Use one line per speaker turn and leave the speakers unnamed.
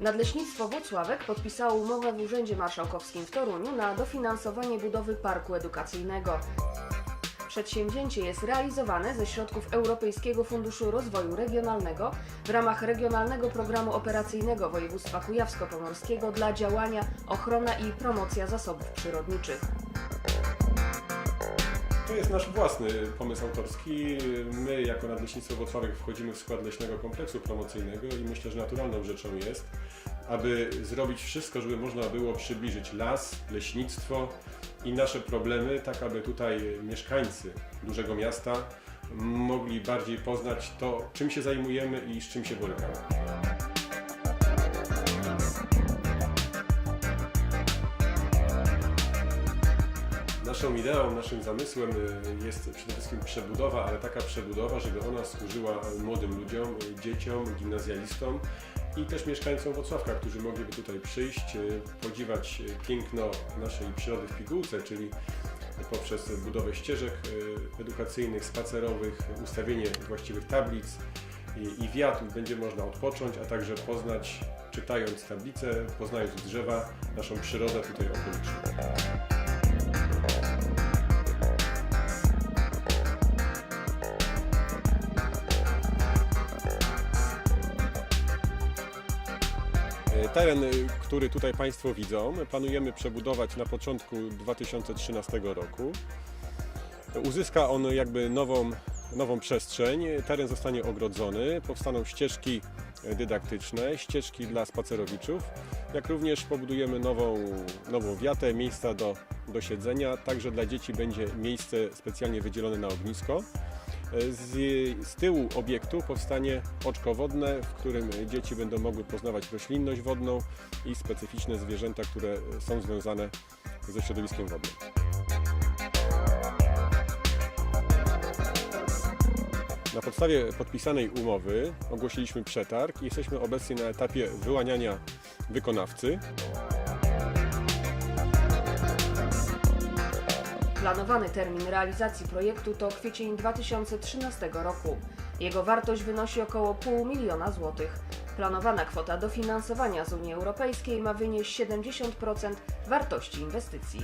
Nadleśnictwo Włocławek podpisało umowę w Urzędzie Marszałkowskim w Toruniu na dofinansowanie budowy parku edukacyjnego. Przedsięwzięcie jest realizowane ze środków Europejskiego Funduszu Rozwoju Regionalnego w ramach Regionalnego Programu Operacyjnego Województwa Kujawsko-Pomorskiego dla działania ochrona i promocja zasobów przyrodniczych.
To jest nasz własny pomysł autorski. My jako Nadleśnictwo Włocławek wchodzimy w skład leśnego kompleksu promocyjnego i myślę, że naturalną rzeczą jest, aby zrobić wszystko, żeby można było przybliżyć las, leśnictwo i nasze problemy, tak aby tutaj mieszkańcy dużego miasta mogli bardziej poznać to, czym się zajmujemy i z czym się borykamy. Naszą ideą, naszym zamysłem y, jest przede wszystkim przebudowa, ale taka przebudowa, żeby ona służyła młodym ludziom, dzieciom, gimnazjalistom i też mieszkańcom Wrocławka, którzy mogliby tutaj przyjść, y, podziwiać y, piękno naszej przyrody w pigułce, czyli poprzez budowę ścieżek edukacyjnych, spacerowych, ustawienie właściwych tablic i wiatr będzie można odpocząć, a także poznać, czytając tablice, poznając drzewa, naszą przyrodę tutaj okoliczną. Teren, który tutaj Państwo widzą, planujemy przebudować na początku 2013 roku. Uzyska on jakby nową, nową przestrzeń, teren zostanie ogrodzony, powstaną ścieżki dydaktyczne, ścieżki dla spacerowiczów, jak również pobudujemy nową, nową wiatę, miejsca do, do siedzenia, także dla dzieci będzie miejsce specjalnie wydzielone na ognisko. Z, z tyłu obiektu powstanie oczko wodne, w którym dzieci będą mogły poznawać roślinność wodną i specyficzne zwierzęta, które są związane ze środowiskiem wodnym. Na podstawie podpisanej umowy ogłosiliśmy przetarg i jesteśmy obecnie na etapie wyłaniania wykonawcy.
Planowany termin realizacji projektu to kwiecień 2013 roku. Jego wartość wynosi około pół miliona złotych. Planowana kwota dofinansowania z Unii Europejskiej ma wynieść 70% wartości inwestycji.